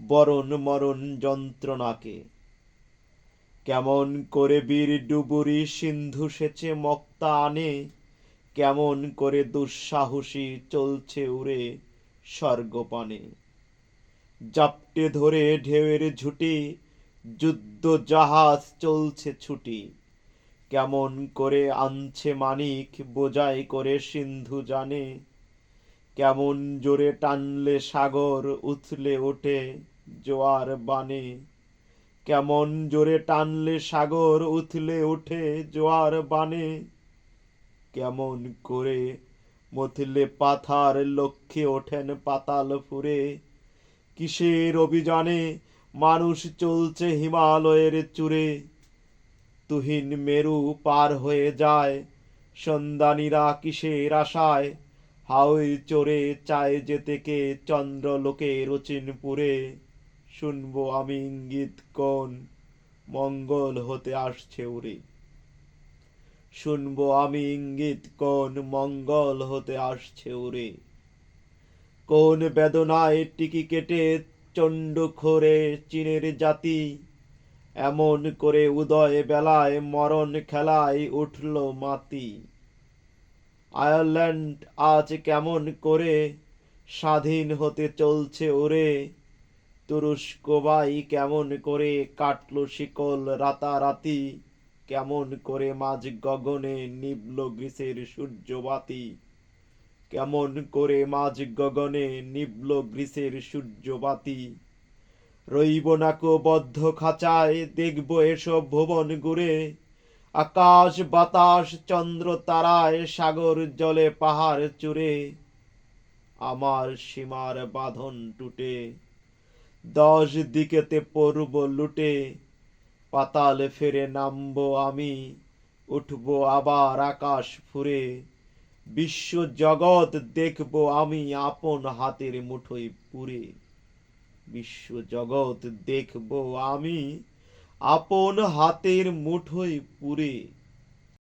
বরণ মরণ যন্ত্রণাকে। কেমন করে বীর ডুবুরি সিন্ধু সেচে মক্তা আনে, কেমন করে দুঃসাহসী চলছে উড়ে স্বর্গপানে। জাপটে ধরে ঢেউয়ের ঝুটি, যুদ্ধ জাহাজ চলছে ছুটি। কেমন করে আনছে মানিক, বোঝাই করে সিন্ধু জানে কেমন জোরে টানলে সাগর উথলে ওঠে জোয়ার বানে। কেমন জোরে টানলে সাগর উথলে ওঠে জোয়ার বানে। কেমন করে মথলে পাথার লক্ষ্যে ওঠেন পাতাল ফুরে। কিসের অভিযানে মানুষ চলছে হিমালয়ের চূড়ে। তুহিন মেরু পার হয়ে যায় সন্ধানীরা কিসের আশায়? হাওই চড়ে চায় যেতে কে? চন্দ্রলোকে রচিনপুরে। শুনব আমি ইঙ্গিত কোন? মঙ্গল হতে আসছে উড়ে। শুনব আমি ইঙ্গিত কোন? মঙ্গল হতে আসছে উড়ে। কোন বেদনায় টিকি কেটে চণ্ড খোরে চীনের জাতি? এমন করে উদয় বেলায় মরণ খেলায় উঠল মাতি। আয়ারল্যান্ড আজ কেমন করে স্বাধীন হতে চলছে ওরে? তুরস্ক বাই কেমন করে কাটল শিকল রাতারাতি? কেমন করে মাঝ গগনে নিবল গ্রীষের সূর্যবাতি? কেমন করে মাঝ গগনে নিবল গ্রীষের সূর্যবাতি? রইব নাকো বদ্ধ খাঁচায়, দেখব এসব ভুবন ঘুরে। আকাশ, বাতাস, চন্দ্র, তারায়, সাগর, জলে, পাহাড় চূড়ে। আমার সীমার বাঁধন টুটে। দশ দিকেতে পড়ব লুটে। পাতাল ফেরে নামবো আমি। উঠবো আবার আকাশ ফুরে। বিশ্ব জগৎ দেখব আমি আপন হাতের মুঠোয় পুরে বিশ্ব জগৎ দেখব আমি আপন হাতের মুঠোয় পুরে